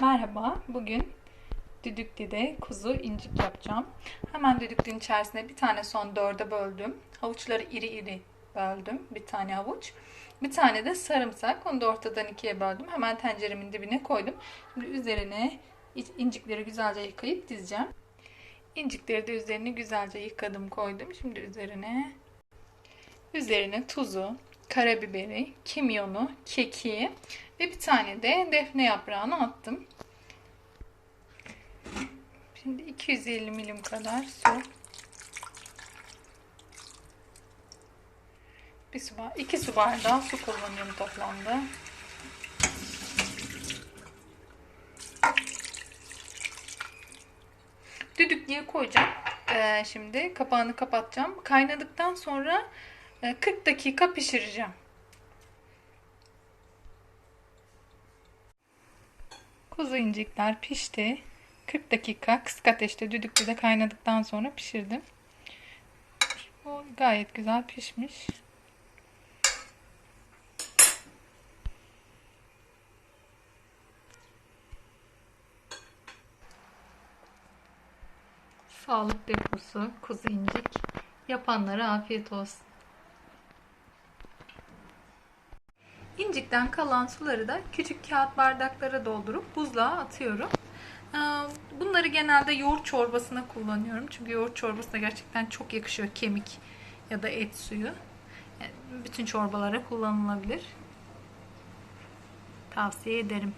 Merhaba, bugün düdüklüde kuzu incik yapacağım. Hemen düdüklünün içerisine bir tane soğan dörde böldüm. Havuçları iri iri böldüm. Bir tane havuç. Bir tane de sarımsak. Onu da ortadan ikiye böldüm. Hemen tenceremin dibine koydum. Şimdi üzerine incikleri güzelce yıkayıp dizeceğim. İncikleri de üzerine güzelce yıkadım koydum. Şimdi üzerine üzerine tuzu, karabiberi, kimyonu, kekiği ve bir tane de defne yaprağını attım. Şimdi 250 milim kadar su. Bir su bardağı, iki su bardağı su kullanıyorum toplamda. Düdüklüye koyacağım. Ee, şimdi kapağını kapatacağım. Kaynadıktan sonra 40 dakika pişireceğim. Kuzu incikler pişti. 40 dakika kısık ateşte düdüklüde kaynadıktan sonra pişirdim. O gayet güzel pişmiş. Sağlık deposu kuzu incik. Yapanlara afiyet olsun. İncikten kalan suları da küçük kağıt bardaklara doldurup buzluğa atıyorum. Ee, bunları genelde yoğurt çorbasına kullanıyorum. Çünkü yoğurt çorbasına gerçekten çok yakışıyor kemik ya da et suyu. Yani bütün çorbalara kullanılabilir. Tavsiye ederim.